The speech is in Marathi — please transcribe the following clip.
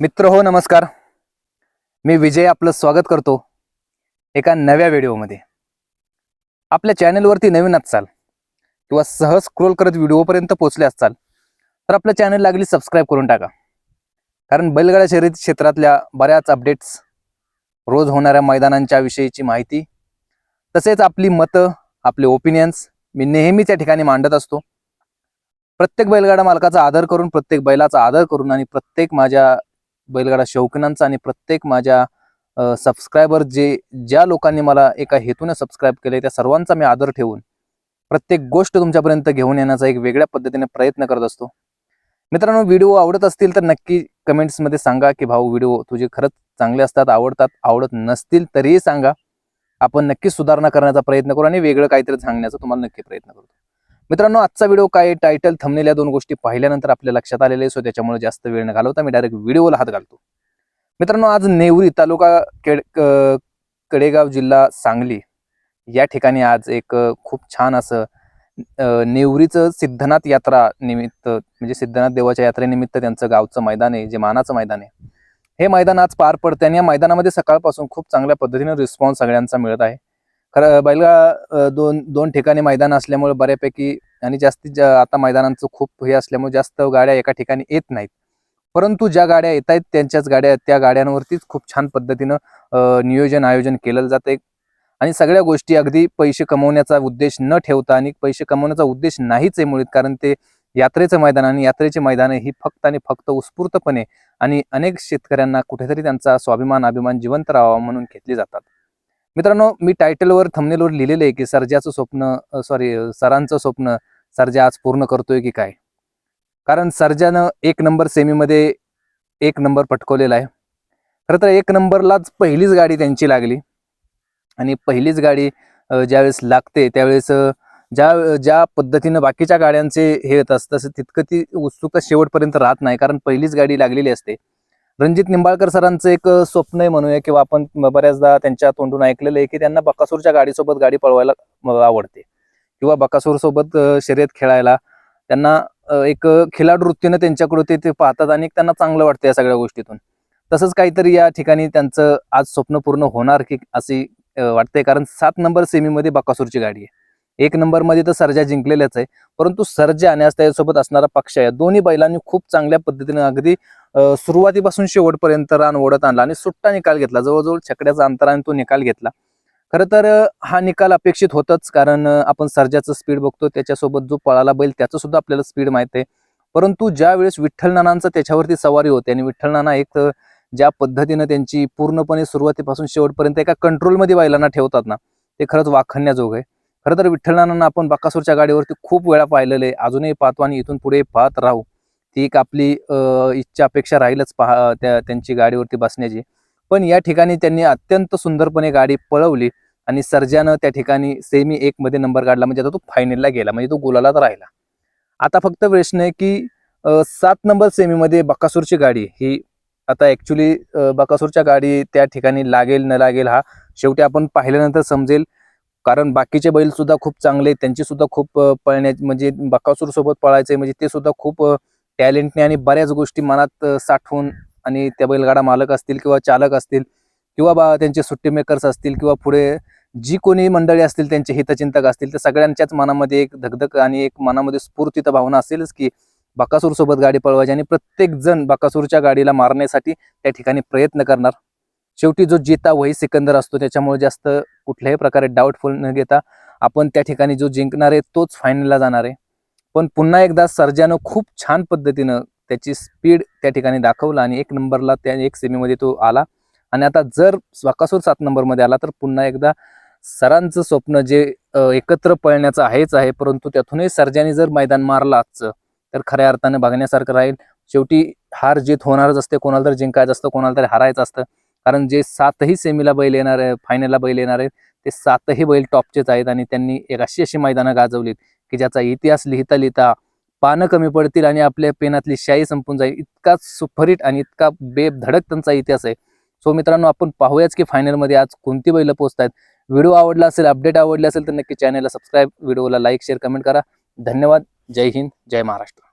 मित्र हो नमस्कार. मी विजय आपलं स्वागत करतो एका नव्या व्हिडिओमध्ये. आपल्या चॅनलवरती नवीन असाल किंवा सहज स्क्रोल करत व्हिडिओपर्यंत पोहोचले असाल तर आपलं चॅनल लागली सबस्क्राईब करून टाका. कारण बैलगाडा शर्यत क्षेत्रातल्या बऱ्याच अपडेट्स रोज होणाऱ्या मैदानांच्या विषयीची माहिती तसेच आपली मतं आपले ओपिनियन्स मी नेहमी त्या ठिकाणी मांडत असतो. प्रत्येक बैलगाडा मालकाचा आदर करून प्रत्येक बैलाचा आदर करून आणि प्रत्येक माझ्या बैलगाडा शौकीनांचा आणि प्रत्येक माझ्या सबस्क्रायबर जे ज्या लोकांनी मला एका हेतूने सबस्क्राईब केले त्या सर्वांचा मी आदर ठेवून प्रत्येक गोष्ट तुमच्यापर्यंत घेऊन येण्याचा एक वेगळ्या पद्धतीने प्रयत्न करत असतो. मित्रांनो व्हिडिओ आवडत असतील तर नक्की कमेंट्समध्ये सांगा की भाऊ व्हिडिओ तुझे खरंच चांगले असतात आवडतात आवडत नसतील तरीही सांगा. आपण नक्कीच सुधारणा करण्याचा प्रयत्न करू आणि वेगळं काहीतरी सांगण्याचा तुम्हाला नक्की प्रयत्न करतो. मित्रांनो आजचा व्हिडिओ काय? टायटल थंबनेल या दोन गोष्टी पाहिल्यानंतर आपल्या लक्षात आलेले सो त्याच्यामुळे जास्त वेळ न घालवता मी डायरेक्ट व्हिडिओला हात घालतो. मित्रांनो आज नेवरी तालुका केड कडेगाव जिल्हा सांगली या ठिकाणी आज एक खूप छान असं नेवरीचं सिद्धनाथ यात्रा निमित्त म्हणजे सिद्धनाथ देवाच्या यात्रेनिमित्त त्यांचं गावचं मैदान आहे जे मानाचं मैदान आहे. हे मैदान आज पार पडते आणि या मैदानामध्ये सकाळपासून खूप चांगल्या पद्धतीने रिस्पॉन्स सगळ्यांचा मिळत आहे. खरं बैलगा दोन दोन ठिकाणी मैदान असल्यामुळे बऱ्यापैकी आणि जास्तीत जा आता मैदानांचं खूप हे असल्यामुळे जास्त गाड्या एका ठिकाणी येत नाहीत. परंतु ज्या गाड्या येत आहेत त्यांच्याच गाड्या त्या गाड्यांवरतीच खूप छान पद्धतीनं नियोजन आयोजन केलं जाते आणि सगळ्या गोष्टी अगदी पैसे कमवण्याचा उद्देश न ठेवता आणि पैसे कमवण्याचा उद्देश नाहीच आहे मुळीत कारण ते यात्रेचं मैदान आणि यात्रेची मैदानं ही फक्त आणि फक्त उत्स्फूर्तपणे आणि अनेक शेतकऱ्यांना कुठेतरी त्यांचा स्वाभिमान अभिमान जिवंत राहावा म्हणून घेतली जातात. मित्रांनो मी टायटलवर थंबनेलवर लिहिलेलं आहे की सर्जाचं स्वप्न सॉरी सरांचं स्वप्न सर्जा आज पूर्ण करतोय की काय? कारण सर्जानं एक नंबर सेमीमध्ये एक नंबर पटकवलेला आहे. खरं तर एक नंबरलाच पहिलीच गाडी त्यांची लागली. आणि पहिलीच गाडी ज्यावेळेस लागते त्यावेळेस ज्या ज्या पद्धतीनं बाकीच्या गाड्यांचे हे येत असतं तसं तितकं ती उत्सुकता शेवटपर्यंत राहत नाही. कारण पहिलीच गाडी लागलेली असते. रणजित निंबाळकर सरांचं एक स्वप्न आहे म्हणूया किंवा आपण बऱ्याचदा त्यांच्या तोंडून ऐकलेलं आहे की त्यांना बकासूरच्या गाडीसोबत गाडी पळवायला आवडते. किंवा बकासूर सोबत शर्यत खेळायला त्यांना एक खिलाडू वृत्तीनं त्यांच्याकडे ते ते पाहतात आणि त्यांना चांगलं वाटतं या सगळ्या गोष्टीतून. तसंच काहीतरी या ठिकाणी त्यांचं आज स्वप्न पूर्ण होणार की अशी वाटते कारण सात नंबर सेमीमध्ये बकासूरची गाडी आहे. एक नंबरमध्ये तर सर्जा जिंकलेल्याच आहे. परंतु सर्जा आणि आज त्याच्यासोबत असणारा पक्ष आहे. दोन्ही बैलांनी खूप चांगल्या पद्धतीने अगदी सुरुवातीपासून शेवटपर्यंत रान ओढत आणला आणि सुट्टा निकाल घेतला. जवळजवळ छकड्याचा अंतराने तो निकाल घेतला. खरं तर हा निकाल अपेक्षित होतच कारण आपण सर्जाचं स्पीड बघतो त्याच्यासोबत जो पळाला बैल त्याचं सुद्धा आपल्याला स्पीड माहीत आहे. परंतु ज्या वेळेस विठ्ठल नानांचं त्याच्यावरती सवारी होते आणि विठ्ठल नाना एक ज्या पद्धतीनं त्यांची पूर्णपणे सुरुवातीपासून शेवटपर्यंत एका कंट्रोलमध्ये बैलांना ठेवतात ना ते खरंच वाखण्याजोग आहे. खरं तर विठ्ठल नानांना आपण बाकासूरच्या गाडीवरती खूप वेळा पाहिलेलं आहे. अजूनही पाहतो आणि इथून पुढे पाहत राहू. ती एक आपली इच्छा अपेक्षा राहीलच पहा त्या त्यांची गाडीवरती बसण्याची. पण या ठिकाणी त्यांनी अत्यंत सुंदरपणे गाडी पळवली आणि सर्जानं त्या ठिकाणी सेमी एक मध्ये नंबर काढला. म्हणजे आता तो फायनलला गेला. म्हणजे तो गोलालाच राहिला. आता फक्त प्रश्न आहे की सात नंबर सेमीमध्ये बकासूरची गाडी ही आता ॲक्च्युली बकासूरच्या गाडी त्या ठिकाणी लागेल न लागेल हा शेवटी आपण पाहिल्यानंतर समजेल. कारण बाकीचे बैल सुद्धा खूप चांगले त्यांची सुद्धा खूप पळण्या म्हणजे बकासूर सोबत पळायचे म्हणजे ते सुद्धा खूप टॅलेंटने आणि बऱ्याच गोष्टी मनात साठवून आणि त्या बैलगाडा मालक असतील किंवा चालक असतील किंवा बा त्यांचे सुट्टी मेकर्स असतील किंवा पुढे जी कोणी मंडळी असतील त्यांचे हितचिंतक असतील तर सगळ्यांच्याच मनामध्ये एक धगधग आणि एक मनामध्ये स्फूर्ती भावना असेलच की बकासूर सोबत गाडी पळवायची आणि प्रत्येक जण बकासूरच्या गाडीला मारण्यासाठी त्या ठिकाणी प्रयत्न करणार. शेवटी जो जिता वही सिकंदर असतो त्याच्यामुळे जास्त कुठल्याही प्रकारे डाऊटफुल न घेता आपण त्या ठिकाणी जो जिंकणार आहे तोच फायनलला जाणार आहे. पण पुन्हा एकदा सर्जानं खूप छान पद्धतीनं त्याची स्पीड त्या ठिकाणी दाखवला आणि एक नंबरला त्या एक सेमीमध्ये तो आला. आणि आता जर बकासूर सात नंबरमध्ये आला तर पुन्हा एकदा सरांचं स्वप्न जे एकत्र पळण्याचं आहेच आहे परंतु त्यातूनही सर्जाने जर मैदान मारलं आजचं तर खऱ्या अर्थानं बघण्यासारखं राहील. शेवटी हार जीत होणारच असते कोणाला तर जिंकायचं असतं कोणाला तरी हारायचं असतं. कारण जे सातही सेमीला बैल येणार आहे फायनलला बैल येणार आहेत ते सातही बैल टॉपचेच आहेत आणि त्यांनी एक अशी अशी मैदानं गाजवलीत की ज्याचा इतिहास लिहिता लिहिता पानं कमी पडतील आणि आपल्या पेनातली शाई संपून जाईल. इतका सुपरहिट आणि इतका बेधडक त्यांचा इतिहास आहे. सो मित्रांनो आपण पाहूयाच की फायनलमध्ये आज कोणती बैलं पोहोचत आहेत. व्हिडिओ आवडला असेल अपडेट आवडले असेल तर नक्की चॅनलला सबस्क्राईब व्हिडिओला लाईक शेअर कमेंट करा. धन्यवाद. जय हिंद जय महाराष्ट्र.